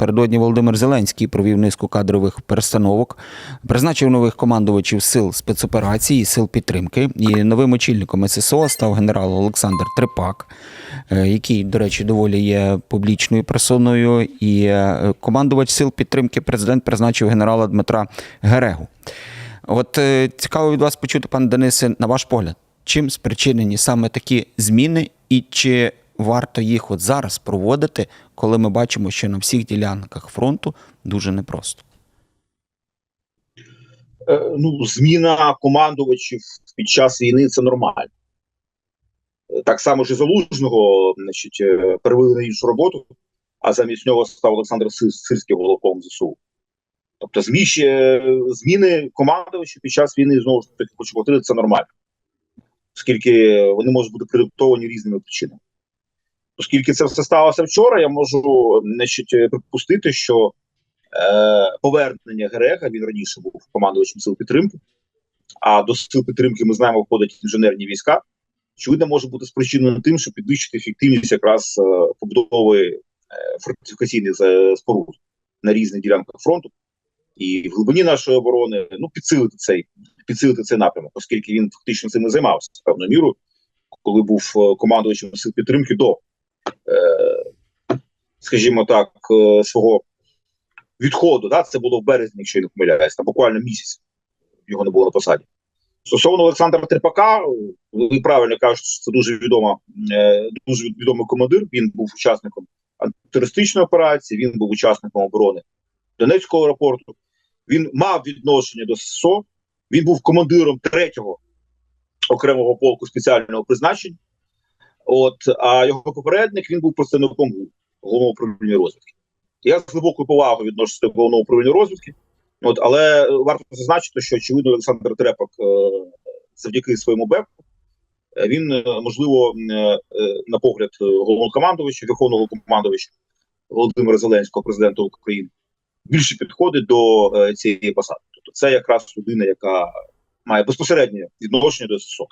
напередодні Володимир Зеленський провів низку кадрових перестановок, призначив нових командувачів сил спецоперацій і сил підтримки. І новим очільником ССО став генерал Олександр Трипак, е, який, до речі, доволі є публічною персоною. І е, командувач сил підтримки президент призначив генерала Дмитра Герегу. От е, цікаво від вас почути, пане Денисе, на ваш погляд, чим спричинені саме такі зміни, і чи варто їх от зараз проводити, коли ми бачимо, що на всіх ділянках фронту дуже непросто? Е, ну, зміна командувачів під час війни це нормально. Е, Так само ж і залужного, значить, е, перевели на іншу роботу, а замість нього став Олександр Сир- Сирський головком ЗСУ. Тобто, зміни командувачів під час війни знову ж таки хочу повторити, це нормально, оскільки вони можуть бути продиктовані різними причинами. Оскільки це все сталося вчора, я можу значить, припустити, що е, повернення Герега, він раніше був командувачем сил підтримки, а до сил підтримки ми знаємо, входять інженерні війська. Очевидно, може бути спричинено тим, щоб підвищити ефективність якраз е, побудови е, фортифікаційних е, споруд на різних ділянках фронту і в глибині нашої оборони, ну підсилити цей підсилити цей напрямок, оскільки він фактично цим не займався певною мірою, коли був е, командувачем сил підтримки до, скажімо так, е, свого відходу. Да? Це було в березні, якщо я не помиляюсь, там буквально місяць його не було на посаді. Стосовно Олександра Трепака, ви правильно кажете, що це дуже відома, е, дуже відомий командир. Він був учасником антитерористичної операції, він був учасником оборони Донецького аеропорту. Він мав відношення до ССО, він був командиром третього окремого полку спеціального призначення. От, а його попередник він був представником головного управління розвідки. Я з глибокою повагою відношуся до головного управління розвідки. От, але варто зазначити, що очевидно Олександр Трепак е, завдяки своєму беку, е, він е, можливо на погляд головного командувача, верховного командувача Володимира Зеленського, президента України, більше підходить до цієї посади. Тобто це якраз людина, яка має безпосереднє відношення до ССО.